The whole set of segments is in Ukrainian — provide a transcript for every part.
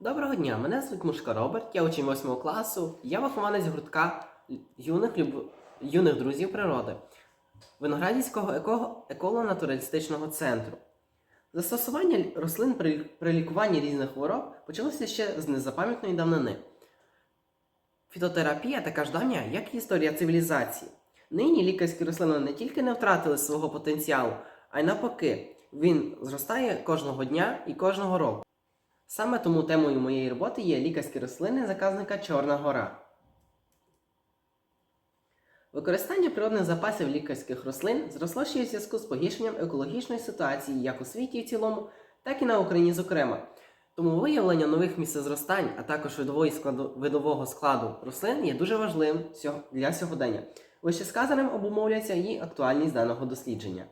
Доброго дня, мене звуть Мушка Роберт, я учень 8 класу, я вихованець гуртка юних, люб... юних друзів природи Виноградівського еко... еколо-натуралістичного центру. Застосування рослин при... при лікуванні різних хвороб почалося ще з незапам'ятної давнини. Фітотерапія така ж давня, як історія цивілізації. Нині лікарські рослини не тільки не втратили свого потенціалу, а й навпаки, він зростає кожного дня і кожного року. Саме тому темою моєї роботи є лікарські рослини заказника Чорна Гора. Використання природних запасів лікарських рослин зросло ще у зв'язку з погіршенням екологічної ситуації як у світі в цілому, так і на Україні зокрема. Тому виявлення нових місцезростань, а також видового складу рослин є дуже важливим для сьогодення. Вищесказаним обумовлюється її актуальність даного дослідження.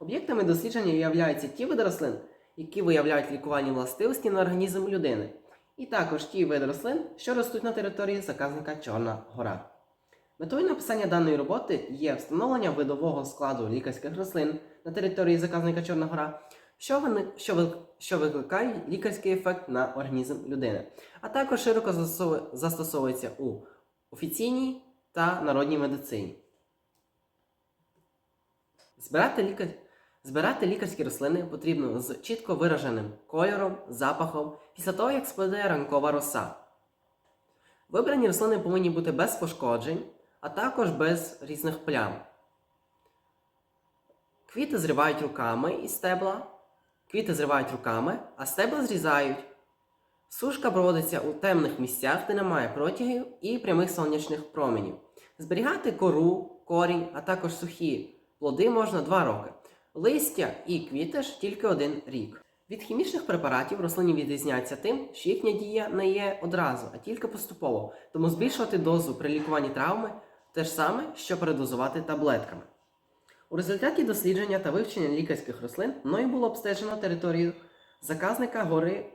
Об'єктами дослідження являються ті види рослин, які виявляють лікувальні властивості на організм людини, і також ті види рослин, що ростуть на території заказника Чорна Гора. Метою написання даної роботи є встановлення видового складу лікарських рослин на території заказника Чорна Гора, що, вини... що, що викликає лікарський ефект на організм людини, а також широко застосовується у офіційній та народній медицині. Збирати, лікар... Збирати лікарські рослини потрібно з чітко вираженим кольором, запахом після того, як спаде ранкова роса. Вибрані рослини повинні бути без пошкоджень, а також без різних плям. Квіти зривають руками із стебла, квіти зривають руками, а стебла зрізають. Сушка проводиться у темних місцях, де немає протягів і прямих сонячних променів. Зберігати кору, корінь, а також сухі плоди можна 2 роки. Листя і квіти ж тільки один рік. Від хімічних препаратів рослини відрізняються тим, що їхня дія не є одразу, а тільки поступово, тому збільшувати дозу при лікуванні травми те ж саме, що передозувати таблетками. У результаті дослідження та вивчення лікарських рослин мною було обстежено територію заказника гори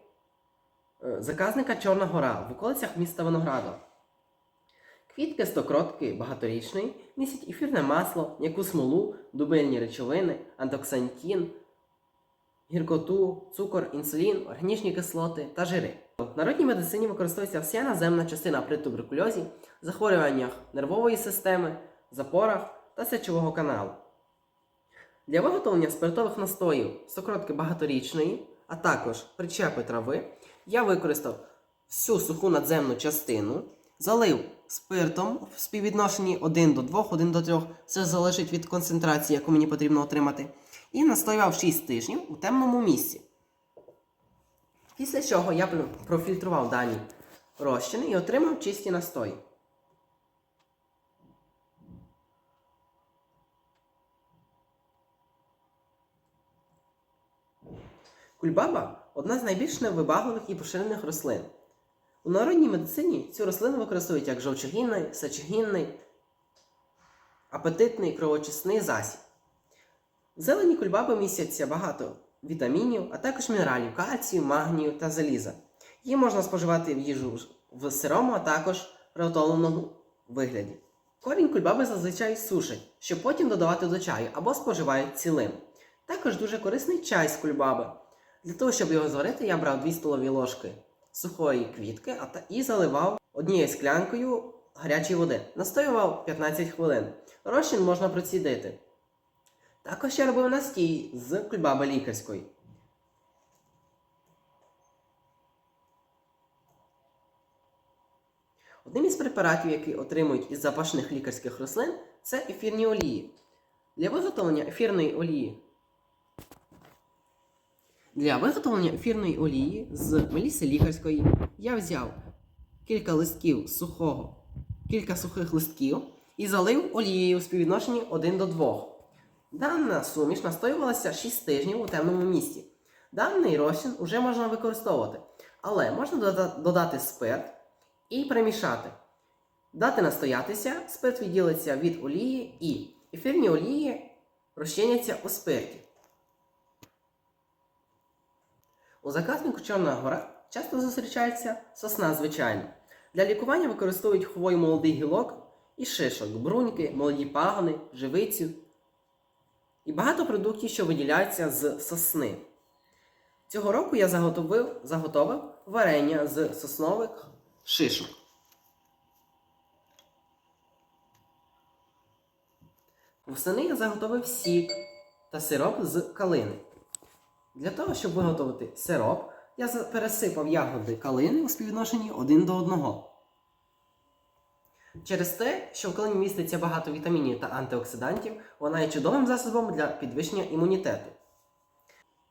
е, заказника Чорна Гора в околицях міста Виноградов. Квітки стокротки багаторічної містять ефірне масло, м'яку смолу, дубильні речовини, антоксантін, гіркоту, цукор, інсулін, органічні кислоти та жири. В народній медицині використовується вся наземна частина при туберкульозі, захворюваннях нервової системи, запорах та сечового каналу. Для виготовлення спиртових настоїв сокротки багаторічної, а також причепи трави, я використав всю суху надземну частину, залив спиртом в співвідношенні 1 до 2, 1 до 3, це залежить від концентрації, яку мені потрібно отримати, і настоював 6 тижнів у темному місці. Після чого я профільтрував дані розчини і отримав чисті настої. Кульбаба одна з найбільш невибагливих і поширених рослин. У народній медицині цю рослину використовують як жовчогінний, сечогінний, апетитний кровочисний засіб. В зелені кульбаби містяться багато вітамінів, а також мінералів кальцію, магнію та заліза. Її можна споживати в їжу в сирому, а також приготовленому вигляді. Корінь кульбаби зазвичай сушать, щоб потім додавати до чаю або споживають цілим. Також дуже корисний чай з кульбаби. Для того, щоб його зварити, я брав 2 столові ложки сухої квітки і заливав однією склянкою гарячої води. Настоював 15 хвилин. Розчин можна процідити. Також я робив настій з кульбаби лікарської. Одним із препаратів, які отримують із запашних лікарських рослин, це ефірні олії. Для виготовлення ефірної олії для виготовлення ефірної олії з меліси лікарської я взяв кілька листків сухого, кілька сухих листків і залив олією у співвідношенні 1 до 2. Дана суміш настоювалася 6 тижнів у темному місці. Даний розчин вже можна використовувати, але можна додати спирт і перемішати. Дати настоятися, спирт відділиться від олії і ефірні олії розчиняться у спирті. У заказнику Чорна гора часто зустрічається сосна звичайна. Для лікування використовують хвою молодий гілок і шишок, бруньки, молоді пагони, живицю і багато продуктів, що виділяються з сосни. Цього року я заготовив, заготовив варення з соснових шишок. Восени я заготовив сік та сироп з калини. Для того, щоб виготовити сироп, я пересипав ягоди калини у співвідношенні один до одного. Через те, що в калині міститься багато вітамінів та антиоксидантів, вона є чудовим засобом для підвищення імунітету.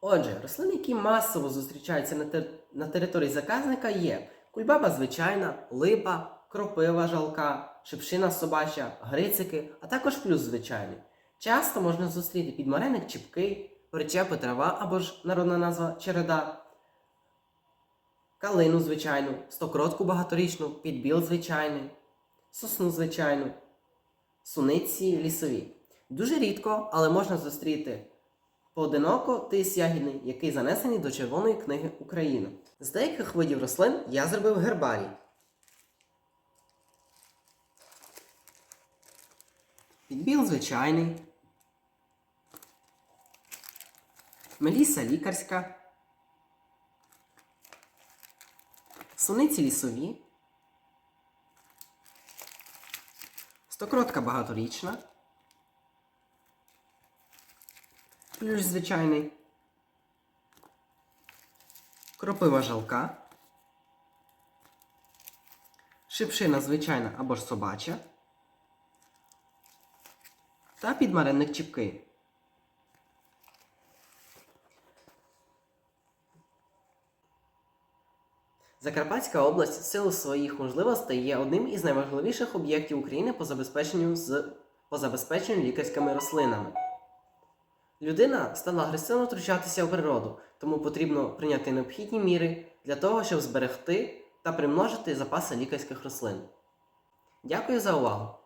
Отже, рослини, які масово зустрічаються на, тер- на території заказника, є кульбаба звичайна, липа, кропива жалка, шипшина собача, грицики, а також плюс звичайний. Часто можна зустріти підмареник чіпки, причепи трава або ж народна назва череда, калину звичайну, стокротку багаторічну, підбіл звичайний, сосну звичайну, суниці лісові. Дуже рідко, але можна зустріти поодиноко тис ягідний, який занесений до Червоної книги України. З деяких видів рослин я зробив гербарій. Підбіл звичайний. Меліса лікарська. Суниці лісові. Стокротка багаторічна. Плюс звичайний. Кропива жалка. Шипшина звичайна або ж собача. Та підмаренник чіпки. Закарпатська область в силу своїх можливостей є одним із найважливіших об'єктів України по забезпеченню з по забезпеченню лікарськими рослинами. Людина стала агресивно втручатися в природу, тому потрібно прийняти необхідні міри для того, щоб зберегти та примножити запаси лікарських рослин. Дякую за увагу!